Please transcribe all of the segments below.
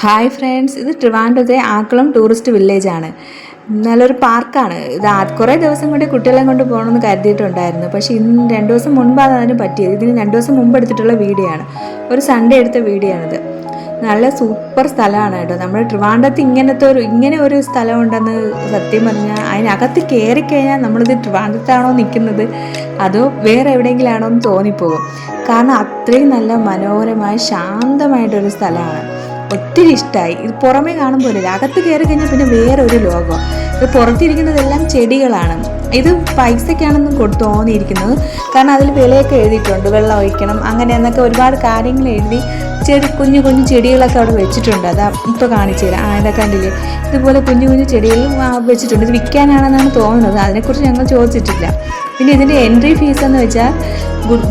Hi friends ഇത് ട്രിവാൻഡ്രത്തെ Akkulam tourist village ആണ്. നല്ലൊരു പാർക്കാണ്. ഇത് കുറേ ദിവസം കൊണ്ട് കുട്ടികളെ കൊണ്ട് പോകണമെന്ന് കരുതിയിട്ടുണ്ടായിരുന്നു. പക്ഷേ ഇന്ന് രണ്ട് ദിവസം മുൻപാണ് അതിന് പറ്റിയത്. ഇതിന് രണ്ട് ദിവസം മുമ്പ് എടുത്തിട്ടുള്ള വീഡിയോ ആണ് ഒരു സൺഡേ എടുത്ത വീഡിയോ ആണിത് നല്ല സൂപ്പർ സ്ഥലമാണ് കേട്ടോ. നമ്മുടെ ട്രിവാൻഡ്രത്ത് ഇങ്ങനത്തെ ഒരു ഇങ്ങനെ ഒരു സ്ഥലം ഉണ്ടെന്ന് സത്യം പറഞ്ഞാൽ അതിനകത്ത് കയറി കഴിഞ്ഞാൽ നമ്മളിത് ട്രിവാൻഡ്രത്താണോ നിൽക്കുന്നത്? അതോ വേറെ എവിടെയെങ്കിലാണോ എന്ന് തോന്നിപ്പോകും. കാരണം അത്രയും നല്ല മനോഹരമായ ശാന്തമായിട്ടൊരു സ്ഥലമാണ്. ഒത്തിരി ഇഷ്ടമായി ഇത് പുറമേ കാണുമ്പോൾ ഇല്ല അകത്ത് കയറി കഴിഞ്ഞാൽ പിന്നെ വേറെ ഒരു ലോകം. ഇത് പുറത്തിരിക്കുന്നതെല്ലാം ചെടികളാണ്. ഇത് പൈസയ്ക്കാണെന്നും കൊടുത്തു തോന്നിയിരിക്കുന്നത്. കാരണം അതിൽ വിലയൊക്കെ എഴുതിയിട്ടുണ്ട്. വെള്ളം ഒഴിക്കണം അങ്ങനെ എന്നൊക്കെ ഒരുപാട് കാര്യങ്ങൾ എഴുതി ചെടി കുഞ്ഞു കുഞ്ഞു ചെടികളൊക്കെ അവിടെ വെച്ചിട്ടുണ്ട്. അതാ ഇപ്പോൾ കാണിച്ചു തരാം. ആ ഇതൊക്കെ കണ്ടില്ലേ? ഇതുപോലെ കുഞ്ഞു കുഞ്ഞു ചെടികളും വെച്ചിട്ടുണ്ട്. ഇത് വിൽക്കാനാണെന്നാണ് തോന്നുന്നത്. അതിനെക്കുറിച്ച് ഞങ്ങൾ ചോദിച്ചിട്ടില്ല. പിന്നെ ഇതിന്റെ എൻട്രി ഫീസ് എന്ന് വെച്ചാൽ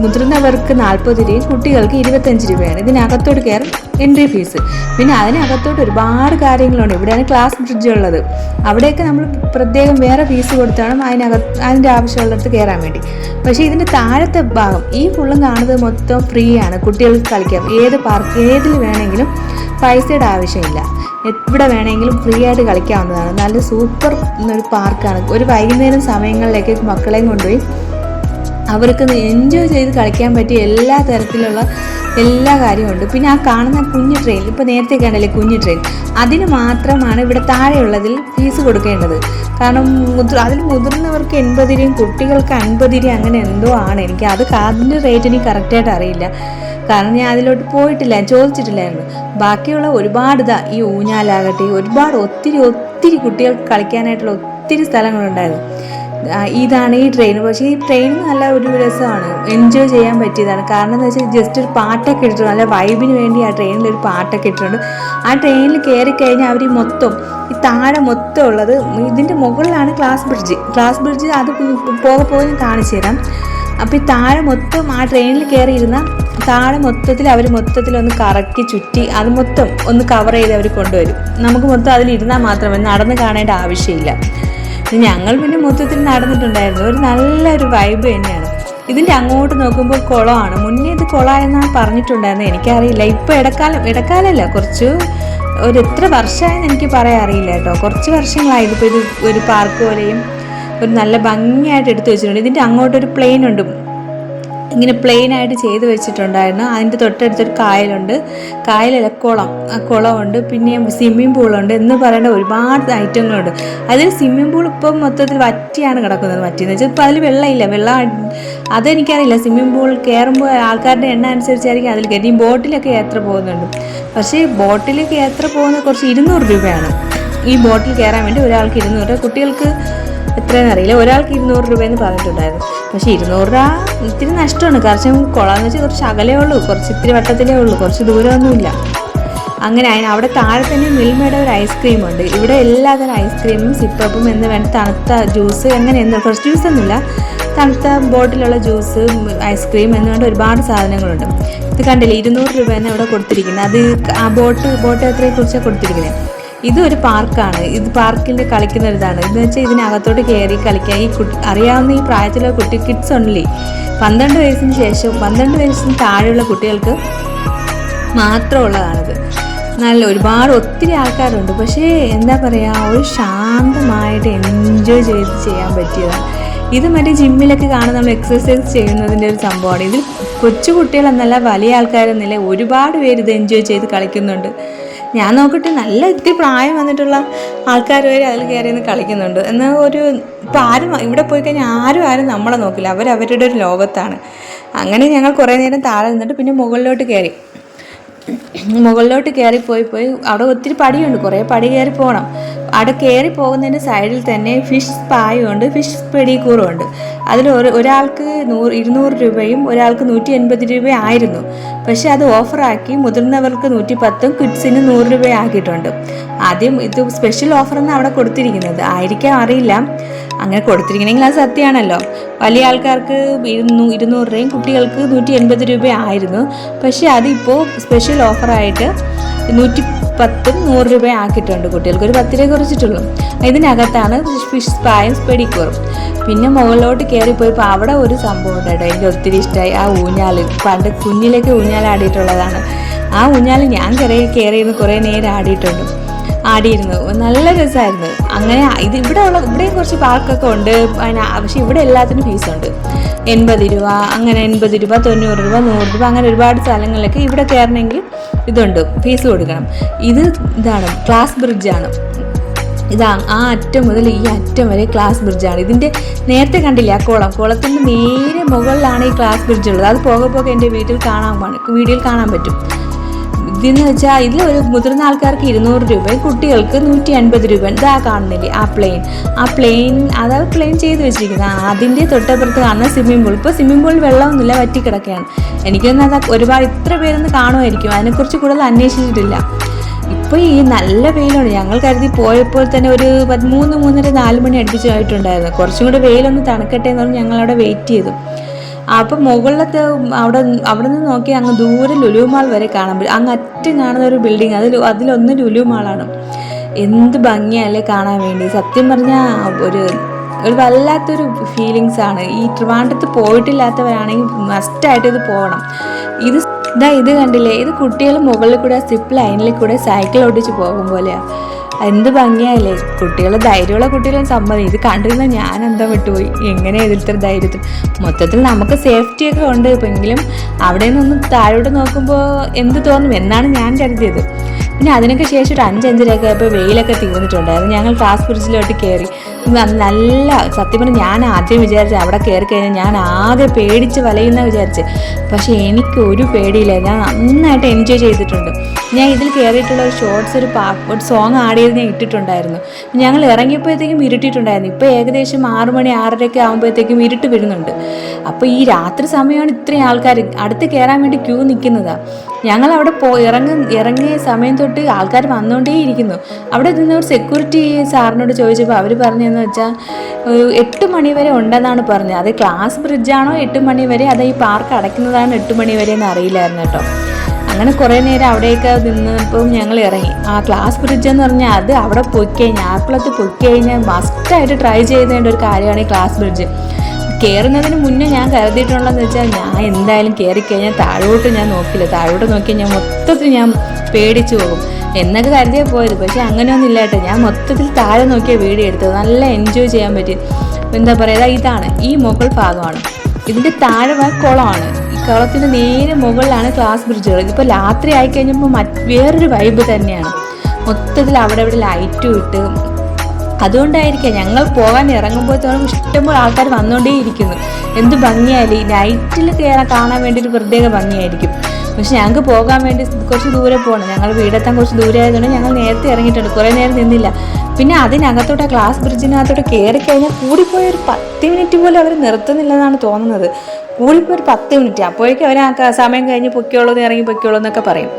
മുതിർന്നവർക്ക് നാൽപ്പത് രൂപയും കുട്ടികൾക്ക് ഇരുപത്തഞ്ച് രൂപയാണ്. ഇതിനകത്തോട്ട് കയറും എൻട്രി ഫീസ് പിന്നെ അതിനകത്തോട്ട് ഒരുപാട് കാര്യങ്ങളുണ്ട്. ഇവിടെയാണ് ക്ലാസ് ബ്രിഡ്ജ് ഉള്ളത്. അവിടെയൊക്കെ നമ്മൾ പ്രത്യേകം വേറെ ഫീസ് കൊടുത്താണ് അതിനകത്ത് അതിന്റെ ആവശ്യമുള്ളിടത്ത് കയറാൻ വേണ്ടി. പക്ഷേ ഇതിന്റെ താഴത്തെ ഭാഗം ഈ ഫുള്ളും കാണുന്നത് മൊത്തം ഫ്രീ ആണ്. കുട്ടികൾക്ക് കളിക്കാം. ഏത് പാർക്ക് ഏതിൽ വേണമെങ്കിലും പൈസയുടെ ആവശ്യമില്ല. എവിടെ വേണമെങ്കിലും ഫ്രീ ആയിട്ട് കളിക്കാവുന്നതാണ്. നല്ല സൂപ്പർ ഒരു പാർക്കാണ് ഒരു വൈകുന്നേരം സമയങ്ങളിലേക്ക് മക്കളെയും കൊണ്ടുപോയി അവർക്ക് എൻജോയ് ചെയ്ത് കളിക്കാൻ പറ്റിയ എല്ലാ തരത്തിലുള്ള എല്ലാ കാര്യമുണ്ട്. പിന്നെ ആ കാണുന്ന കുഞ്ഞു ട്രെയിൻ ഇപ്പോൾ നേരത്തെ കണ്ടല്ലേ കുഞ്ഞു ട്രെയിൻ അതിന് മാത്രമാണ് ഇവിടെ താഴെയുള്ളതിൽ ഫീസ് കൊടുക്കേണ്ടത്. കാരണം മുതിർ അതിൽ മുതിർന്നവർക്ക് എൺപത് കുട്ടികൾക്ക് അൻപത് രൂപ അങ്ങനെ എന്തോ ആണ്. എനിക്ക് അത് അതിന്റെ റേറ്റ് എനിക്ക് കറക്റ്റായിട്ട് അറിയില്ല. കാരണം ഞാൻ അതിലോട്ട് പോയിട്ടില്ല ചോദിച്ചിട്ടില്ലായിരുന്നു. ബാക്കിയുള്ള ഒരുപാട് ഇതാ ഈ ഊഞ്ഞാലാകട്ടെ ഒരുപാട് ഒത്തിരി ഒത്തിരി കുട്ടികൾക്ക് കളിക്കാനായിട്ടുള്ള ഒത്തിരി സ്ഥലങ്ങളുണ്ടായിരുന്നു. ഇതാണ് ഈ ട്രെയിൻ പക്ഷേ ഈ ട്രെയിൻ നല്ല ഒരു രസമാണ്. എൻജോയ് ചെയ്യാൻ പറ്റിയതാണ്. കാരണം എന്താ വെച്ചാൽ ജസ്റ്റ് ഒരു പാട്ടൊക്കെ ഇട്ടിട്ടുണ്ട്. നല്ല വൈബിന് വേണ്ടി ആ ട്രെയിനിൽ ഒരു പാട്ടൊക്കെ ഇട്ടിട്ടുണ്ട്. ആ ട്രെയിനിൽ കയറി കഴിഞ്ഞാൽ അവർ മൊത്തം ഈ താഴെ മൊത്തം ഉള്ളത് ഇതിന്റെ മുകളിലാണ് ക്ലാസ് ബ്രിഡ്ജ് ക്ലാസ് ബ്രിഡ്ജ് അത് പോകെ ഞാൻ കാണിച്ചു തരാം. അപ്പോൾ ഈ താഴെ മൊത്തം ആ ട്രെയിനിൽ കയറിയിരുന്ന താഴെ മൊത്തത്തിൽ അവർ മൊത്തത്തിൽ ഒന്ന് കറക്കി ചുറ്റി അത് മൊത്തം ഒന്ന് കവർ ചെയ്ത് അവർ കൊണ്ടുവരും. നമുക്ക് മൊത്തം അതിലിരുന്നാൽ മാത്രമേ നടന്ന് കാണേണ്ട ആവശ്യമില്ല. ഞങ്ങൾ പിന്നെ മൊത്തത്തിൽ നടന്നിട്ടുണ്ടായിരുന്നു. ഒരു നല്ലൊരു വൈബ് തന്നെയാണ്. ഇതിന്റെ അങ്ങോട്ട് നോക്കുമ്പോൾ കുളമാണ്. മുന്നേ ഇത് കുളമായെന്നാണ് പറഞ്ഞിട്ടുണ്ടായിരുന്നത് എനിക്കറിയില്ല. ഇപ്പോൾ ഇടക്കാലം ഇടക്കാലമല്ല കുറച്ച് ഒരു എത്ര വർഷമായെന്ന് എനിക്ക് പറയാൻ അറിയില്ല കേട്ടോ. കുറച്ച് വർഷങ്ങളായി ഇതിപ്പോൾ ഇത് ഒരു പാർക്ക് പോലെയും ഒരു നല്ല ഭംഗിയായിട്ട് എടുത്തു വെച്ചിട്ടുണ്ട്. ഇതിന്റെ അങ്ങോട്ടൊരു പ്ലെയിൻ ഉണ്ട്. ഇങ്ങനെ പ്ലെയിൻ ആയിട്ട് ചെയ്ത് വെച്ചിട്ടുണ്ടായിരുന്നു. അതിന്റെ തൊട്ടടുത്തൊരു കായലുണ്ട്. കായലല്ല കുളം. കുളമുണ്ട്. പിന്നെ സ്വിമ്മിംഗ് പൂളുണ്ട് എന്ന് പറയേണ്ട ഒരുപാട് ഐറ്റങ്ങളുണ്ട് അതിൽ സ്വിമ്മിംഗ് പൂൾ ഇപ്പം മൊത്തത്തിൽ വറ്റിയാണ് കിടക്കുന്നത് വറ്റിയെന്ന് വെച്ചാൽ ഇപ്പോൾ അതിൽ വെള്ളമില്ല. വെള്ളം അതെനിക്കറിയില്ല. സ്വിമ്മിംഗ് പൂൾ കയറുമ്പോൾ ആൾക്കാരുടെ എണ്ണ അനുസരിച്ചായിരിക്കും അതിൽ കയറി ബോട്ടിലൊക്കെ യാത്ര പോകുന്നുണ്ട്. പക്ഷേ ബോട്ടിലൊക്കെ യാത്ര പോകുന്നത് കുറച്ച് ഇരുന്നൂറ് രൂപയാണ്. ഈ ബോട്ടിൽ കയറാൻ വേണ്ടി ഒരാൾക്ക് ഇരുന്നൂറ് കുട്ടികൾക്ക് എത്രയെന്ന് അറിയില്ല. ഒരാൾക്ക് ഇരുന്നൂറ് രൂപയെന്ന് പറഞ്ഞിട്ടുണ്ടായിരുന്നു. പക്ഷേ ഇരുന്നൂറ് രൂപ ഇത്തിരി നഷ്ടമാണ്. കാരണം കുളമെന്ന് വെച്ചാൽ കുറച്ച് അകലേ ഉള്ളൂ. കുറച്ച് ഇത്തിരി വട്ടത്തിലേ ഉള്ളൂ. കുറച്ച് ദൂരമൊന്നുമില്ല. അങ്ങനെ അതിന് അവിടെ താഴെ തന്നെ മിൽമയുടെ ഒരു ഐസ്ക്രീം ഉണ്ട്. ഇവിടെ എല്ലാതരം ഐസ്ക്രീമും സിപ്പപ്പും എന്ന് വേണ്ട തണുത്ത ജ്യൂസ് അങ്ങനെ എന്താ കുറച്ച് ജ്യൂസ് ഒന്നുമില്ല. തണുത്ത ബോട്ടിലുള്ള ജ്യൂസ് ഐസ്ക്രീം എന്ന് വേണ്ട ഒരുപാട് സാധനങ്ങളുണ്ട്. ഇത് കണ്ടില്ലേ? ഇരുന്നൂറ് രൂപയാണ് ഇവിടെ കൊടുത്തിരിക്കുന്നത്. അത് ആ ബോട്ട് ബോട്ട് യാത്രയെ കുറിച്ചാണ് ഇതൊരു പാർക്കാണ്. ഇത് പാർക്കിൽ കളിക്കുന്ന ഒരിതാണ്. എന്ന് വെച്ചാൽ ഇതിനകത്തോട്ട് കയറി കളിക്കാൻ ഈ കുട്ടി അറിയാവുന്ന ഈ പ്രായത്തിലുള്ള കുട്ടി കിഡ്സ് ഉണ്ടല്ലേ പന്ത്രണ്ട് വയസ്സിന് ശേഷം പന്ത്രണ്ട് വയസ്സിന് താഴെയുള്ള കുട്ടികൾക്ക് മാത്രമുള്ളതാണിത്. നല്ല ഒരുപാട് ഒത്തിരി ആൾക്കാരുണ്ട്. പക്ഷേ എന്താ പറയുക ഒരു ശാന്തമായിട്ട് എൻജോയ് ചെയ്ത് ചെയ്യാൻ പറ്റിയതാണ്. ഇത് മറ്റേ ജിമ്മിലൊക്കെ കാണുന്ന നമ്മൾ എക്സസൈസ് ചെയ്യുന്നതിന്റെ ഒരു സംഭവമാണ്. ഇതിൽ കൊച്ചു കുട്ടികളെന്നല്ല വലിയ ആൾക്കാരെന്നല്ല ഒരുപാട് പേര് ഇത് എൻജോയ് ചെയ്ത് കളിക്കുന്നുണ്ട്. ഞാൻ നോക്കട്ടെ നല്ല ഇത്തിരി പ്രായം വന്നിട്ടുള്ള ആൾക്കാർ വരെ അതിൽ കയറി നിന്ന് കളിക്കുന്നുണ്ട്. എന്നാൽ ഒരു ഇപ്പം ആരും ഇവിടെ പോയി കഴിഞ്ഞാൽ ആരും ആരും നമ്മളെ നോക്കില്ല. അവരവരുടെ ഒരു ലോകത്താണ്. അങ്ങനെ ഞങ്ങൾ കുറേ നേരം താഴെ നിന്നിട്ട് പിന്നെ മുകളിലോട്ട് കയറി. മുകളിലോട്ട് കയറി പോയി പോയി അവിടെ ഒത്തിരി പടിയുണ്ട്. കുറേ പടി കയറി പോകണം അവിടെ കയറി പോകുന്നതിന്റെ സൈഡിൽ തന്നെ ഫിഷ് സ്പായും ഉണ്ട് ഫിഷ് പെഡിക്കൂറും ഉണ്ട് അതിൽ ഒരു ഒരാൾക്ക് നൂറ് ഇരുന്നൂറ് രൂപയും ഒരാൾക്ക് നൂറ്റി എൺപത് രൂപയും ആയിരുന്നു പക്ഷേ അത് ഓഫറാക്കി മുതിർന്നവർക്ക് നൂറ്റി പത്തും കിഡ്സിന് നൂറ് രൂപ ആക്കിയിട്ടുണ്ട് ആദ്യം ഇത് സ്പെഷ്യൽ ഓഫർ ഓഫറെന്ന് അവിടെ കൊടുത്തിരിക്കുന്നത്. ആയിരിക്കാം അറിയില്ല. അങ്ങനെ കൊടുത്തിരിക്കണമെങ്കിൽ അത് സത്യമാണല്ലോ. വലിയ ആൾക്കാർക്ക് ഇരുന്നൂ ഇരുന്നൂറ് രൂപയും കുട്ടികൾക്ക് നൂറ്റി എൺപത് രൂപയായിരുന്നു. പക്ഷേ അതിപ്പോൾ സ്പെഷ്യൽ ഓഫറായിട്ട് നൂറ്റി പത്തും നൂറ് രൂപ ആക്കിയിട്ടുണ്ട് കുട്ടികൾക്ക്. ഒരു പത്ത് രൂപ കുറച്ചിട്ടുള്ളൂ. ഇതിനകത്താണ് ഫിഷ് പായം പെഡിക്യൂറും പിന്നെ മുകളിലോട്ട് കയറിപ്പോയപ്പോൾ അവിടെ ഒരു സംഭവം ഉണ്ട് കേട്ടോ. എനിക്ക് ഒത്തിരി ഇഷ്ടമായി ആ ഊഞ്ഞാൽ പണ്ട് കുഞ്ഞിലേക്ക് ഊഞ്ഞാലാടിയിട്ടുള്ളതാണ്. ആ ഊഞ്ഞാൽ ഞാൻ കയറി കയറിയിരുന്ന് കുറേ നേരം ആടിയിട്ടുണ്ട്. ആടിയിരുന്നു. നല്ല രസമായിരുന്നു അങ്ങനെ ഇത് ഇവിടെ ഉള്ള ഇവിടെയും കുറച്ച് പാർക്കൊക്കെ ഉണ്ട്. പക്ഷെ ഇവിടെ എല്ലാത്തിനും ഫീസുണ്ട്. എൺപത് രൂപ അങ്ങനെ എൺപത് രൂപ തൊണ്ണൂറ് രൂപ നൂറ് രൂപ അങ്ങനെ ഒരുപാട് സ്ഥലങ്ങളിലൊക്കെ ഇവിടെ കയറണമെങ്കിൽ ഇതുണ്ട്. ഫീസ് കൊടുക്കണം. ഇത് ഇതാണ് ക്ലാസ് ബ്രിഡ്ജാണ്. ഇതാ ആ അറ്റം മുതൽ ഈ അറ്റം വരെ ക്ലാസ് ബ്രിഡ്ജാണ്. ഇതിന്റെ നേരത്തെ കണ്ടില്ല ആ കുളം? കുളത്തിന്റെ നേരെ മുകളിലാണ് ഈ ക്ലാസ് ബ്രിഡ്ജ് ഉള്ളത് അത് പോകെ പോകെ എന്റെ വീട്ടിൽ കാണാൻ വീഡിയോയിൽ കാണാൻ പറ്റും. ഇതെന്ന് വെച്ചാൽ ഇതിൽ ഒരു മുതിർന്ന ആൾക്കാർക്ക് ഇരുന്നൂറ് രൂപയും കുട്ടികൾക്ക് നൂറ്റി അൻപത് രൂപ ഇതാ കാണുന്നില്ലേ ആ പ്ലെയിൻ ആ പ്ലെയിൻ അതാ പ്ലെയിൻ ചെയ്ത് വെച്ചിരിക്കുന്നത്. അതിന്റെ തൊട്ടപ്പുറത്ത് കാണുന്ന സ്വിമ്മിംഗ് പൂൾ ഇപ്പോൾ സ്വിമ്മിംഗ് പൂളിൽ വെള്ളമൊന്നുമില്ല വറ്റിക്കിടക്കുകയാണ് എനിക്കൊന്നും അത് ഒരുപാട് ഇത്ര പേരൊന്ന് കാണുമായിരിക്കും. അതിനെക്കുറിച്ച് കൂടുതൽ അന്വേഷിച്ചിട്ടില്ല. ഇപ്പോൾ ഈ നല്ല വെയിലാണ് ഞങ്ങൾ കരുതി പോയപ്പോൾ തന്നെ ഒരു പതിമൂന്ന് മൂന്നര നാല് മണി അടുപ്പിച്ചായിട്ടുണ്ടായിരുന്നു കുറച്ചും കൂടെ വെയിലൊന്ന് തണുക്കട്ടെ എന്ന് പറഞ്ഞ് ഞങ്ങൾ അവിടെ വെയിറ്റ് ചെയ്തു. അപ്പം മുകളിലത്തെ അവിടെ അവിടെ നിന്ന് നോക്കി അങ്ങ് ദൂരെ ലുലുമാൾ വരെ കാണാൻ പറ്റും. അങ്ങ് അറ്റം കാണുന്ന ഒരു ബിൽഡിംഗ് അതിൽ അതിലൊന്ന് ലുലുമാളാണ് എന്ത് ഭംഗിയല്ലേ കാണാൻ വേണ്ടി. സത്യം പറഞ്ഞാൽ ഒരു ഒരു വല്ലാത്തൊരു ഫീലിങ്സ് ആണ്. ഈ ട്രിവാൻഡ്രത്ത് പോയിട്ടില്ലാത്തവരാണെങ്കിൽ മസ്റ്റായിട്ട് ഇത് പോകണം. ഇത് ഇതാ ഇത് കണ്ടില്ലേ? ഇത് കുട്ടികൾ മുകളിൽ കൂടെ സിപ്പ് ലൈനിൽ കൂടെ സൈക്കിൾ ഓടിച്ച് പോകും പോലെയാണ് എന്ത് ഭംഗിയായില്ലേ? കുട്ടികൾ ധൈര്യമുള്ള കുട്ടികളും സമ്മതി. ഇത് കണ്ടിരുന്ന ഞാൻ എന്താ വിട്ടുപോയി? എങ്ങനെ ഇതിലത്തെ ധൈര്യത്തിൽ? മൊത്തത്തിൽ നമുക്ക് സേഫ്റ്റിയൊക്കെ ഉണ്ട്. എങ്കിലും അവിടെ നിന്നൊന്ന് താഴോട്ട് നോക്കുമ്പോൾ എന്ത് തോന്നും എന്നാണ് ഞാൻ കരുതിയത്. പിന്നെ അതിനൊക്കെ ശേഷം ഒരു അഞ്ചഞ്ചരയൊക്കെ ആയപ്പോൾ വെയിലൊക്കെ തീർന്നിട്ടുണ്ടായിരുന്നു. ഞങ്ങൾ ക്ലാസ് ബ്രിഡ്ജിലോട്ട് കയറി നല്ല സത്യം പറഞ്ഞ് ഞാൻ ആദ്യം വിചാരിച്ച അവിടെ കയറി കഴിഞ്ഞാൽ ഞാൻ ആകെ പേടിച്ച് വലയുന്ന വിചാരിച്ച്. പക്ഷേ എനിക്ക് ഒരു പേടിയില്ല. ഞാൻ നന്നായിട്ട് എൻജോയ് ചെയ്തിട്ടുണ്ട്. ഞാൻ ഇതിൽ കയറിയിട്ടുള്ള ഒരു ഷോർട്സ് ഒരു പാ ഒരു സോങ് ആഡ് ചെയ്ത് ഞാൻ ഇട്ടിട്ടുണ്ടായിരുന്നു. ഞങ്ങൾ ഇറങ്ങിയപ്പോഴത്തേക്കും ഇരുട്ടിയിട്ടുണ്ടായിരുന്നു. ഇപ്പോൾ ഏകദേശം ആറ് മണി ആറരയൊക്കെ ആകുമ്പോഴത്തേക്കും ഇരുട്ട് വരുന്നുണ്ട്. അപ്പോൾ ഈ രാത്രി സമയമാണ് ഇത്രയും ആൾക്കാർ അടുത്ത് കയറാൻ വേണ്ടി ക്യൂ നിൽക്കുന്നതാണ് ഞങ്ങൾ അവിടെ പോ ഇറങ്ങ ഇറങ്ങിയ സമയം തൊട്ട് ആൾക്കാർ വന്നുകൊണ്ടേയിരിക്കുന്നു അവിടെ നിന്ന് ഒരു സെക്യൂരിറ്റി സാറിനോട് ചോദിച്ചപ്പോൾ അവർ പറഞ്ഞതെന്ന് വെച്ചാൽ ഒരു എട്ട് മണി വരെ ഉണ്ടെന്നാണ് പറഞ്ഞത്. അത് ക്ലാസ് ബ്രിഡ്ജാണോ എട്ട് മണി വരെ? അത് ഈ പാർക്ക് അടയ്ക്കുന്നതാണ് എട്ട് മണി വരെ എന്ന് അറിയില്ലായിരുന്നു കേട്ടോ. അങ്ങനെ കുറേ നേരം അവിടെയൊക്കെ നിന്നപ്പോൾ ഞങ്ങൾ ഇറങ്ങി. ആ ക്ലാസ് ബ്രിഡ്ജ് എന്ന് പറഞ്ഞാൽ അത് അവിടെ പൊയ്ക്കഴിഞ്ഞാൽ കഴിഞ്ഞാൽ ആക്കുളത്ത് പൊയ്ക്കഴിഞ്ഞാൽ മസ്റ്റായിട്ട് ട്രൈ ചെയ്തേണ്ട ഒരു കാര്യമാണ് ഈ ക്ലാസ് ബ്രിഡ്ജ്. കയറുന്നതിന് മുന്നേ ഞാൻ കരുതിയിട്ടുള്ളതെന്ന് വെച്ചാൽ ഞാൻ എന്തായാലും കയറി കഴിഞ്ഞാൽ താഴോട്ട് ഞാൻ നോക്കില്ല. താഴോട്ട് നോക്കി ഞാൻ മൊത്തത്തിൽ ഞാൻ പേടിച്ചു പോകും. എന്നൊക്കെ കരുതിയ പോയത്. പക്ഷേ അങ്ങനെയൊന്നും ഇല്ല കേട്ടോ. ഞാൻ മൊത്തത്തിൽ താഴെ നോക്കിയ വീഡിയോ എടുത്തത്. നല്ല എൻജോയ് ചെയ്യാൻ പറ്റി. എന്താ പറയുക ഇതാണ്. ഈ മുകൾ ഭാഗമാണ്. ഇതിന്റെ താഴെ കുളമാണ്. ഈ കുളത്തിന്റെ നേരെ മുകളിലാണ് ക്ലാസ് ബ്രിഡ്ജുകൾ ഇതിപ്പോൾ രാത്രി ആയിക്കഴിഞ്ഞപ്പോൾ മറ്റ് വേറൊരു വൈബ് തന്നെയാണ്. മൊത്തത്തിൽ അവിടെ ഇവിടെ ലൈറ്റും ഇട്ട് അതുകൊണ്ടായിരിക്കാം ഞങ്ങൾ പോകാൻ ഇറങ്ങുമ്പോഴത്തോളം ഇഷ്ടംപോലെ ആൾക്കാർ വന്നുകൊണ്ടേയിരിക്കുന്നു. എന്ത് ഭംഗിയായാലും ഈ നൈറ്റിൽ കയറാൻ കാണാൻ വേണ്ടി ഒരു പ്രത്യേക ഭംഗിയായിരിക്കും. പക്ഷെ ഞങ്ങൾക്ക് പോകാൻ വേണ്ടി കുറച്ച് ദൂരെ പോകണം. ഞങ്ങൾ വീടെത്താൻ കുറച്ച് ദൂരെ ആയതുകൊണ്ട് ഞങ്ങൾ നേരത്തെ ഇറങ്ങിയിട്ടുണ്ട്. കുറേ നേരം നിന്നില്ല. പിന്നെ അതിനകത്തോട്ട് ആ ക്ലാസ് ബ്രിഡ്ജിനകത്തോട്ട് കയറി കഴിഞ്ഞാൽ കൂടിപ്പോയ ഒരു പത്ത് മിനിറ്റ് പോലും അവർ നിർത്തുന്നില്ലെന്നാണ് തോന്നുന്നത്. കൂടിപ്പോയി ഒരു പത്ത് മിനിറ്റ് അപ്പോഴേക്കും അവർ ആ സമയം കഴിഞ്ഞ് പൊക്കിയോളൂ ഇറങ്ങി പൊക്കിയോളൂ എന്നൊക്കെ പറയും.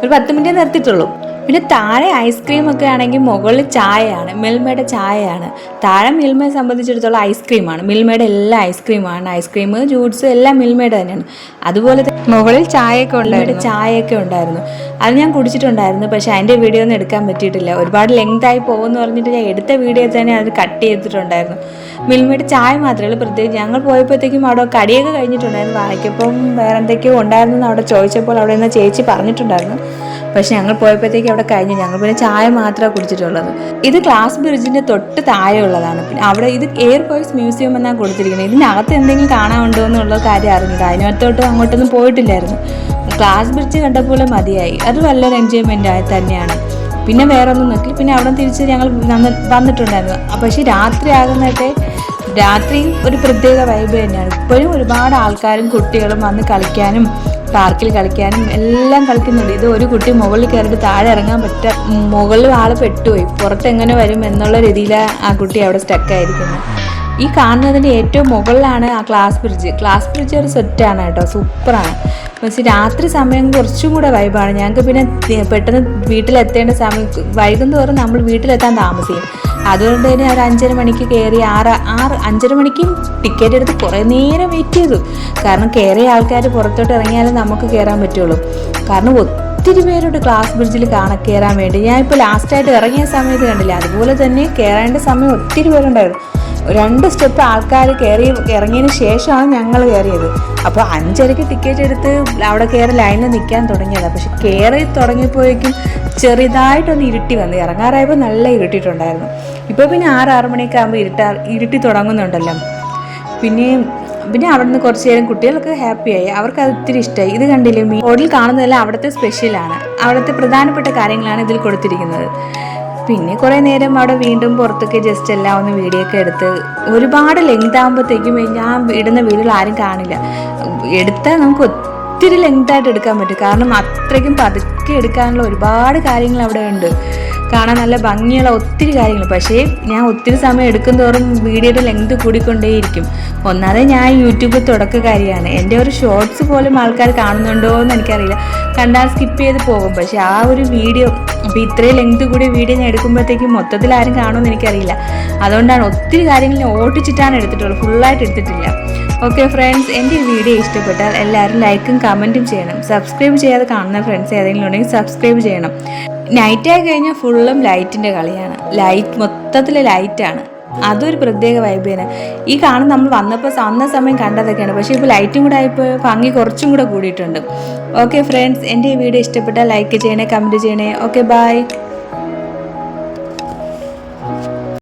ഒരു പത്ത് മിനിറ്റേ നിർത്തിയിട്ടുള്ളൂ. പിന്നെ താഴെ ഐസ്ക്രീം ഒക്കെ ആണെങ്കിൽ മുകളിൽ ചായയാണ് മിൽമയുടെ ചായയാണ്. താഴെ മിൽമയെ സംബന്ധിച്ചിടത്തോളം ഐസ്ക്രീമാണ് മിൽമയുടെ എല്ലാ ഐസ്ക്രീമാണ് ഐസ്ക്രീം ജ്യൂസ് എല്ലാം മിൽമയുടെ തന്നെയാണ്. അതുപോലെ മുകളിൽ ചായയൊക്കെ ഉണ്ടായിരുന്നു. ചായയൊക്കെ ഉണ്ടായിരുന്നു. അത് ഞാൻ കുടിച്ചിട്ടുണ്ടായിരുന്നു പക്ഷേ അതിന്റെ വീഡിയോ ഒന്നും എടുക്കാൻ പറ്റിയിട്ടില്ല. ഒരുപാട് ലെങ്ത് ആയി പോകുമെന്ന് പറഞ്ഞിട്ട് ഞാൻ എടുത്ത വീഡിയോ തന്നെ അത് കട്ട് ചെയ്തിട്ടുണ്ടായിരുന്നു. മിൽമയുടെ ചായ മാത്രമേ ഉള്ളൂ. പ്രത്യേകിച്ച് ഞങ്ങൾ പോയപ്പോഴത്തേക്കും അവിടെ കടിയൊക്കെ കഴിഞ്ഞിട്ടുണ്ടായിരുന്നു. വാങ്ങിക്കപ്പം വേറെ എന്തൊക്കെയോ ഉണ്ടായിരുന്നു അവിടെ ചോദിച്ചപ്പോൾ അവിടെ നിന്ന് ചേച്ചി പറഞ്ഞിട്ടുണ്ടായിരുന്നു. പക്ഷെ ഞങ്ങൾ പോയപ്പോഴത്തേക്ക് അവിടെ കഴിഞ്ഞു. ഞങ്ങൾ പിന്നെ ചായ മാത്രമേ കുടിച്ചിട്ടുള്ളത്. ഇത് ക്ലാസ് ബ്രിഡ്ജിന്റെ തൊട്ട് താഴെ ഉള്ളതാണ് പിന്നെ അവിടെ ഇത് എയർ ഫോഴ്സ് മ്യൂസിയം എന്നാണ് കൊടുത്തിരിക്കുന്നത്. ഇതിനകത്ത് എന്തെങ്കിലും കാണാനുണ്ടോ എന്നുള്ള കാര്യം അറിഞ്ഞില്ല. അതിനകത്തോട്ട് അങ്ങോട്ടൊന്നും പോയിട്ടില്ലായിരുന്നു. ക്ലാസ് ബ്രിഡ്ജ് കണ്ടപ്പോൾ മതിയായി. അത് നല്ലൊരു ആയി തന്നെയാണ്. പിന്നെ വേറെ ഒന്നും നോക്കി. പിന്നെ അവിടെ തിരിച്ച് ഞങ്ങൾ വന്നിട്ടുണ്ടായിരുന്നു. പക്ഷേ രാത്രി ആകുന്നതൊക്കെ രാത്രി ഒരു പ്രത്യേക വൈബ് തന്നെയാണ്. ഇപ്പോഴും ഒരുപാട് ആൾക്കാരും കുട്ടികളും വന്ന് കളിക്കാനും പാർക്കിൽ കളിക്കാനും എല്ലാം കളിക്കുന്നുണ്ട്. ഇത് ഒരു കുട്ടി മുകളിൽ കയറിയിട്ട് താഴെ ഇറങ്ങാൻ പറ്റ മുകളിൽ ആൾ പെട്ടുപോയി. പുറത്ത് എങ്ങനെ വരും എന്നുള്ള രീതിയിലാണ് ആ കുട്ടി അവിടെ സ്റ്റക്കായിരിക്കുന്നത് ഈ കാണുന്നതിന്റെ ഏറ്റവും മുകളിലാണ് ആ ക്ലാസ് ബ്രിഡ്ജ് ക്ലാസ് ബ്രിഡ്ജ് ഒരു സെറ്റാണ് കേട്ടോ. സൂപ്പറാണ് പക്ഷേ രാത്രി സമയം കുറച്ചും കൂടെ വൈബാണ് ഞങ്ങൾക്ക് പിന്നെ പെട്ടെന്ന് വീട്ടിലെത്തേണ്ട സമയം വൈകുന്നേരം നമ്മൾ വീട്ടിലെത്താൻ താമസിക്കും. അതുകൊണ്ട് തന്നെ ഒരു അഞ്ചര മണിക്ക് കയറി ആറ് ആറ് അഞ്ചര മണിക്കും ടിക്കറ്റ് എടുത്ത് കുറേ നേരം വെയിറ്റ് ചെയ്തു. കാരണം കയറിയ ആൾക്കാർ പുറത്തോട്ട് ഇറങ്ങിയാലും നമുക്ക് കയറാൻ പറ്റുള്ളൂ. കാരണം ഒത്തിരി പേരുടെ ക്ലാസ് ബ്രിഡ്ജിൽ കാണ കയറാൻ വേണ്ടി. ഞാനിപ്പോൾ ലാസ്റ്റായിട്ട് ഇറങ്ങിയ സമയത്ത് കണ്ടില്ല അതുപോലെ തന്നെ കയറേണ്ട സമയം ഒത്തിരി പേരുണ്ടായിരുന്നു. രണ്ട് സ്റ്റെപ്പ് ആൾക്കാർ കയറി ഇറങ്ങിയതിന് ശേഷമാണ് ഞങ്ങൾ കയറിയത് അപ്പോൾ അഞ്ചരയ്ക്ക് ടിക്കറ്റ് എടുത്ത് അവിടെ കയറി ലൈനിൽ നിൽക്കാൻ തുടങ്ങിയതാണ് പക്ഷെ കയറി തുടങ്ങിയപ്പോഴേക്കും ചെറുതായിട്ടൊന്ന് ഇരുട്ടി വന്നു. ഇറങ്ങാറായപ്പോൾ നല്ല ഇരുട്ടിയിട്ടുണ്ടായിരുന്നു. ഇപ്പോൾ പിന്നെ ആറ് ആറ് മണിയൊക്കെ ആകുമ്പോൾ ഇരുട്ടാ ഇരുട്ടി തുടങ്ങുന്നുണ്ടല്ലോ. പിന്നെ പിന്നെ അവിടെ നിന്ന് കുറച്ച് നേരം കുട്ടികൾക്ക് ഹാപ്പിയായി അവർക്ക് അത് ഒത്തിരി ഇഷ്ടമായി ഇത് കണ്ടില്ലേ മീ ഓടിൽ കാണുന്നതെല്ലാം അവിടുത്തെ സ്പെഷ്യലാണ് അവിടുത്തെ പ്രധാനപ്പെട്ട കാര്യങ്ങളാണ് ഇതിൽ കൊടുത്തിരിക്കുന്നത്. പിന്നെ കുറേ നേരം അവിടെ വീണ്ടും പുറത്തൊക്കെ ജസ്റ്റ് എല്ലാം ഒന്ന് വീഡിയോ ഒക്കെ എടുത്ത് ഒരുപാട് ലെങ്ത് ആകുമ്പോഴത്തേക്കും ഞാൻ ഇടുന്ന വീഡിയോയിൽ ആരും കാണില്ല. എടുത്താൽ നമുക്ക് ഒത്തിരി ലെങ്ത് ആയിട്ട് എടുക്കാൻ പറ്റും. കാരണം അത്രയ്ക്കും പതുക്കെ എടുക്കാനുള്ള ഒരുപാട് കാര്യങ്ങൾ അവിടെ ഉണ്ട്. കാണാൻ നല്ല ഭംഗിയുള്ള ഒത്തിരി കാര്യങ്ങൾ. പക്ഷേ ഞാൻ ഒത്തിരി സമയം എടുക്കും തോറും വീഡിയോയുടെ ലെങ്ത് കൂടിക്കൊണ്ടേയിരിക്കും. ഒന്നാമതെ ഞാൻ യൂട്യൂബ് തുടക്കക്കാരിയാണ് എന്റെ ഒരു ഷോർട്സ് പോലും ആൾക്കാർ കാണുന്നുണ്ടോ എന്ന് എനിക്കറിയില്ല. കണ്ടാൽ സ്കിപ്പ് ചെയ്ത് പോകും. പക്ഷേ ആ ഒരു വീഡിയോ അപ്പോൾ ഇത്രയും ലെങ്ത് കൂടിയ വീഡിയോ ഞാൻ എടുക്കുമ്പോഴത്തേക്കും മൊത്തത്തിൽ ആരും കാണുമെന്ന് എനിക്കറിയില്ല. അതുകൊണ്ടാണ് ഒത്തിരി കാര്യങ്ങൾ ഞാൻ ഓട്ടിച്ചിട്ടാണ് എടുത്തിട്ടുള്ളത്. ഫുള്ളായിട്ട് എടുത്തിട്ടില്ല. ഓക്കെ ഫ്രണ്ട്സ് എന്റെ ഈ വീഡിയോ ഇഷ്ടപ്പെട്ടാൽ എല്ലാവരും ലൈക്കും കമന്റും ചെയ്യണം. സബ്സ്ക്രൈബ് ചെയ്യാതെ കാണുന്ന ഫ്രണ്ട്സ് ഏതെങ്കിലും ഉണ്ടെങ്കിൽ സബ്സ്ക്രൈബ് ചെയ്യണം. നൈറ്റ് ആയി കഴിഞ്ഞാൽ ഫുള്ളും ലൈറ്റിന്റെ കളിയാണ്. ലൈറ്റ് മൊത്തത്തിൽ ലൈറ്റാണ് അതൊരു പ്രത്യേക വൈബ് തന്നെ ഈ കാണുന്ന നമ്മൾ വന്നപ്പോൾ അന്ന സമയം കണ്ടതൊക്കെയാണ്. പക്ഷേ ഇപ്പോൾ ലൈറ്റും കൂടെ ആയപ്പോൾ ഭംഗി കുറച്ചും കൂടെ കൂടിയിട്ടുണ്ട്. ഓക്കെ ഫ്രണ്ട്സ് എന്റെ ഈ വീഡിയോ ഇഷ്ടപ്പെട്ടാൽ ലൈക്ക് ചെയ്യണേ കമന്റ് ചെയ്യണേ. Okay bye